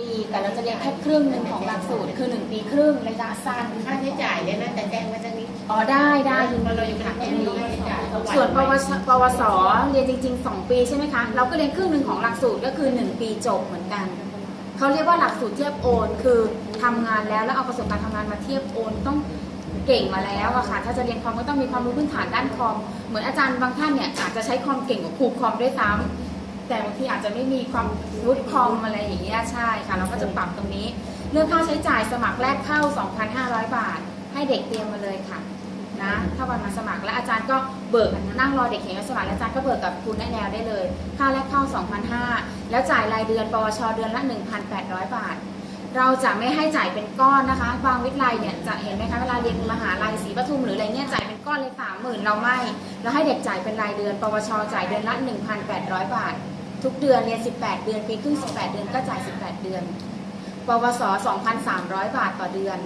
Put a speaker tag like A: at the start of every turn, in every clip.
A: ปี แต่เราจะเรียนแค่ครึ่งหนึ่งของหลักสูตรคือ 1 ปีครึ่งระยะสั้น
B: ค่าใช้จ่ายเนี่ยนะแต่แจ้งไว้ตรงนี้
A: อ๋อได้ได้
B: เพราะเราอยู่ค่ะไม่มีค่าใช้จ่ายเท่าไหร่
A: ส่วนปวชปวสเรียนจริง ๆ 2 ปีใช่ไหมคะเราก็เรียนครึ่งหนึ่งของหลักสูตรก็คือ 1 ปีจบเหมือนกันเขาเรียกว่าหลักสูตรเทียบโอน คือทำงานแล้วแล้วเอาประสบการณ์ทำงานมาเทียบโอนต้องเก่งมาแล้วอะค่ะ ถ้าจะเรียนคอมก็ต้องมีความรู้พื้นฐานด้านคอม เหมือนอาจารย์บางท่านเนี่ยอาจจะใช้คอมเก่งกว่าครูคอมด้วยซ้ำ แต่บางทีอาจจะไม่มีความรู้คอมอะไรอย่างเงี้ยใช่ค่ะ เราก็จะปรับตรงนี้ เรื่องค่าใช้จ่ายสมัครแรกเข้า 2,500 บาท ให้เด็กเตรียมมาเลยค่ะนะถ้าวันมาสมัครแล้วอาจารย์ก็เบิกนั่งรอเด็กเขียนสมัครแล้วอาจารย์ก็เบิกกับคุณแนแนวได้เลย ค่าแรกเข้า 2,500 แล้วจ่ายรายเดือนปวชเดือนละ 1,800 บาท เราจะไม่ให้จ่ายเป็นก้อนนะคะ บางวิทยาลัยเนี่ยจะเห็นไหมคะเวลาเรียนมหาลัยศรีปทุมหรืออะไรเนี่ยจ่ายเป็นก้อนเลยสามหมื่นเราไม่ เราให้เด็กจ่ายเป็นรายเดือน ปวชจ่ายเดือนละ 1,800 บาท ทุกเดือนเรียน18 เดือนปีครึ่ง 18 เดือนก็จ่าย 18 เดือน ปวส 2,300 บาทต่อเดือน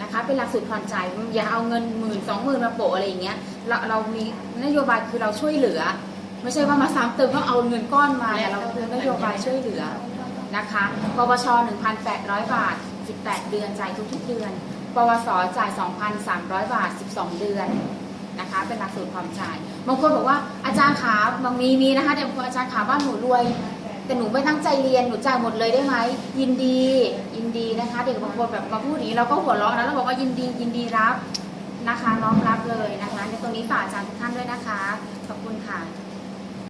A: นะคะ เป็นหลักสูตรผ่อนจ่ายอย่าเอาเงินหมื่นสองหมื่นมาโปะอะไรอย่างเงี้ย เราเรามีนโยบายคือเราช่วยเหลือ ไม่ใช่ว่ามาซ้ำเติมก็เอาเงินก้อนมาแต่เราคือนโยบายช่วยเหลือนะคะ ปวช 1,800 บาท 18 เดือนจ่ายทุกๆเดือน ปวส จ่าย 2,300 บาท 12 เดือน นะคะ เป็นหลักสูตรความจ่ายบางคนบอกว่าอาจารย์ขาบางมีมีนะคะแต่บางคนอาจารย์ขาบ้านหนูรวย แต่หนูไม่ตั้งใจเรียนหนูจ่ายหมดเลยได้ไหมยินดียินดีนะคะ เด็กบางคนแบบมาพูดอย่างนี้เราก็หัวเราะนะเราบอกว่ายินดียินดีรับนะคะน้อมรับเลยนะคะในตรงนี้ฝากอาจารย์ทุกท่านด้วยนะคะขอบคุณค่ะ